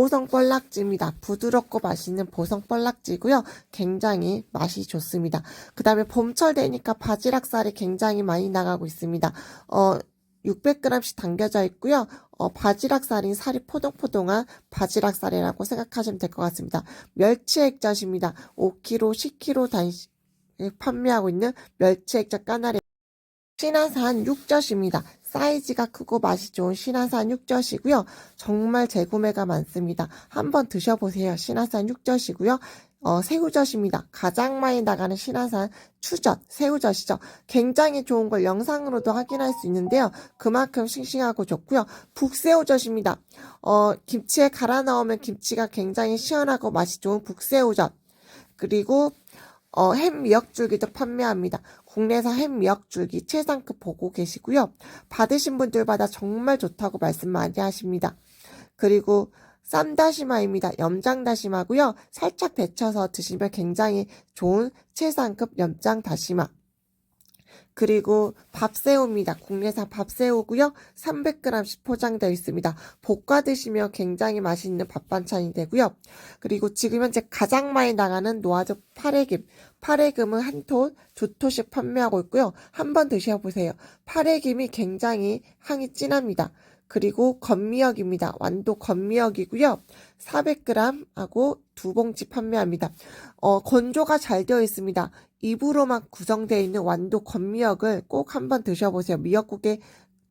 보성 뻘락지입니다. 부드럽고 맛있는 보성 뻘락지고요. 굉장히 맛이 좋습니다. 그 다음에 봄철 되니까 바지락살이 굉장히 많이 나가고 있습니다. 어, 600g씩 담겨져 있고요. 어, 바지락살인 살이 포동포동한 바지락살이라고 생각하시면 될 것 같습니다. 멸치 액젓입니다. 5kg, 10kg 단위 판매하고 있는 멸치 액젓 까나리 신한산 육젓입니다. 사이즈가 크고 맛이 좋은 신한산 육젓이고요. 정말 재구매가 많습니다. 한번 드셔보세요. 신한산 육젓이고요. 어, 새우젓입니다. 가장 많이 나가는 신한산 추젓, 새우젓이죠. 굉장히 좋은 걸 영상으로도 확인할 수 있는데요. 그만큼 싱싱하고 좋고요. 북새우젓입니다. 어, 김치에 갈아 넣으면 김치가 굉장히 시원하고 맛이 좋은 북새우젓. 그리고 어, 햄 미역줄기도 판매합니다. 국내산 햄 미역줄기 최상급 보고 계시고요. 받으신 분들마다 정말 좋다고 말씀 많이 하십니다. 그리고 쌈다시마입니다. 염장다시마고요. 살짝 데쳐서 드시면 굉장히 좋은 최상급 염장다시마. 그리고 밥새우입니다. 국내산 밥새우고요. 300g씩 포장되어 있습니다. 볶아 드시면 굉장히 맛있는 밥 반찬이 되고요. 그리고 지금 현재 가장 많이 나가는 노아조 파래김. 파래김은 한 톨, 두 톨씩 판매하고 있고요. 한번 드셔보세요. 파래김이 굉장히 향이 진합니다. 그리고 건미역입니다. 완도 건미역이고요. 400g 하고 두 봉지 판매합니다. 어, 건조가 잘 되어 있습니다. 입으로만 구성되어 있는 완도 건미역을 꼭 한번 드셔보세요. 미역국에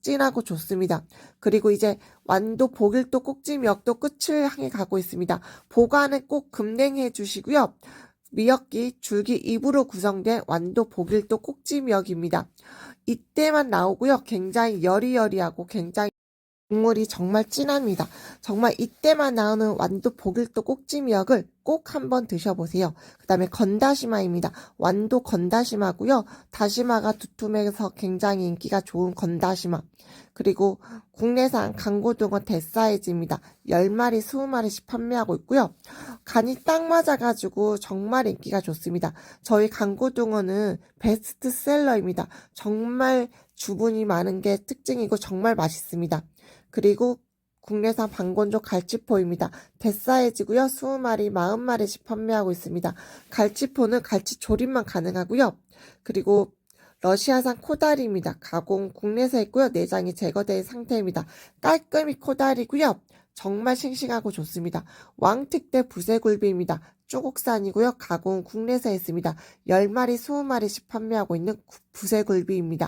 진하고 좋습니다. 그리고 이제 완도 보길도 꼭지미역도 끝을 향해 가고 있습니다. 보관은 꼭 금냉해 주시고요. 미역기 줄기 입으로 구성된 완도 보길도 꼭지미역입니다. 이때만 나오고요. 굉장히 여리여리하고 굉장히 국물이 정말 진합니다. 정말 이때만 나오는 완도 보길도 꼭지 미역을 꼭 한번 드셔보세요. 그 다음에 건다시마입니다. 완도 건다시마고요. 다시마가 두툼해서 굉장히 인기가 좋은 건다시마. 그리고 국내산 강고등어 대사이즈입니다. 10마리, 20마리씩 판매하고 있고요. 간이 딱 맞아가지고 정말 인기가 좋습니다. 저희 강고등어는 베스트셀러입니다. 정말 주분이 많은 게 특징이고 정말 맛있습니다. 그리고 국내산 방건조 갈치포입니다. 대사이즈고요. 20마리, 40마리씩 판매하고 있습니다. 갈치포는 갈치 조림만 가능하고요. 그리고 러시아산 코다리입니다. 가공 국내서 있고요. 내장이 제거된 상태입니다. 깔끔히 코다리고요. 정말 싱싱하고 좋습니다. 왕특대 부세굴비입니다. 쪼국산이고요. 가공 국내서 있습니다. 10마리, 20마리씩 판매하고 있는 부세굴비입니다.